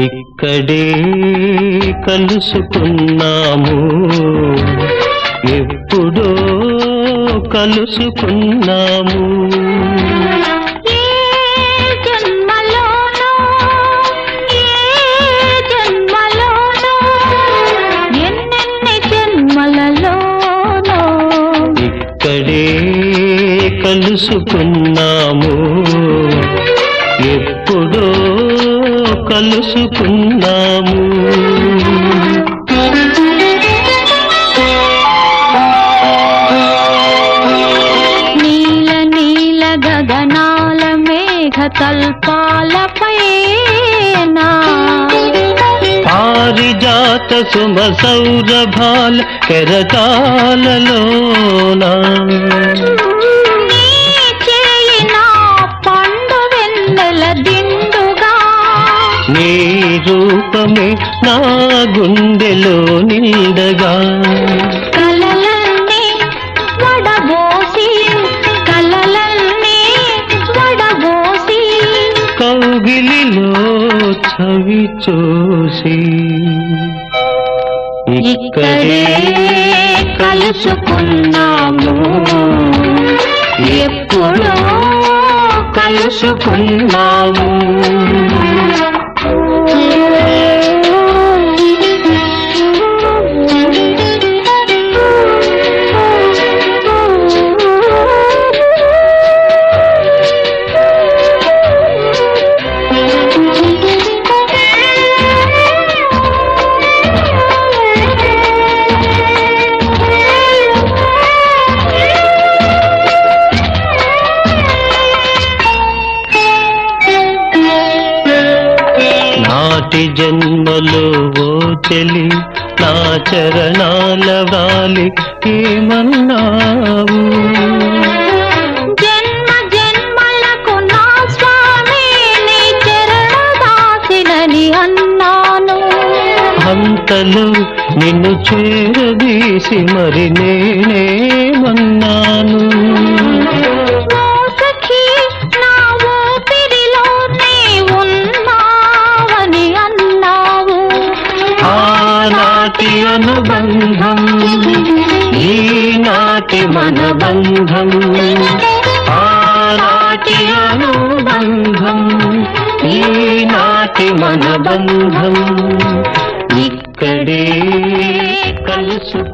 ఇక్కడే కలుసుకున్నాము. ఎప్పుడో కలుసుకున్నాము. ఇక్కడే కలుసుకున్నాము. ఎప్పుడో కలుసుకున్నాము. నీల నీల గగనాల మేఘ తల్పాలపైనా పారిజాత సుమ సౌరభాల కెరటాలలోనా నీ చేయి నా పండు వెన్నెల దిండుగా నీ రూపమే నా గుండెలో నిండగా కౌగిలిలో చవి చూసి. ఇక్కడే కలుసుకున్నాము. ఎప్పుడో కలుసుకున్నాము. చెలి నా చరణాల వాలి ఏమన్నావు? జన్మ జన్మలకు నా స్వామి నీ చరణదాసినని అన్నాను. అంతలో నిన్ను చేరదీసి మరి నేనేమన్నాను నాటి అనుబంధం. ఈనాటి మన బంధం ఆనాటి అనుబంధం. ఈనాటి మన బంధం ఇక్కడే కలుసు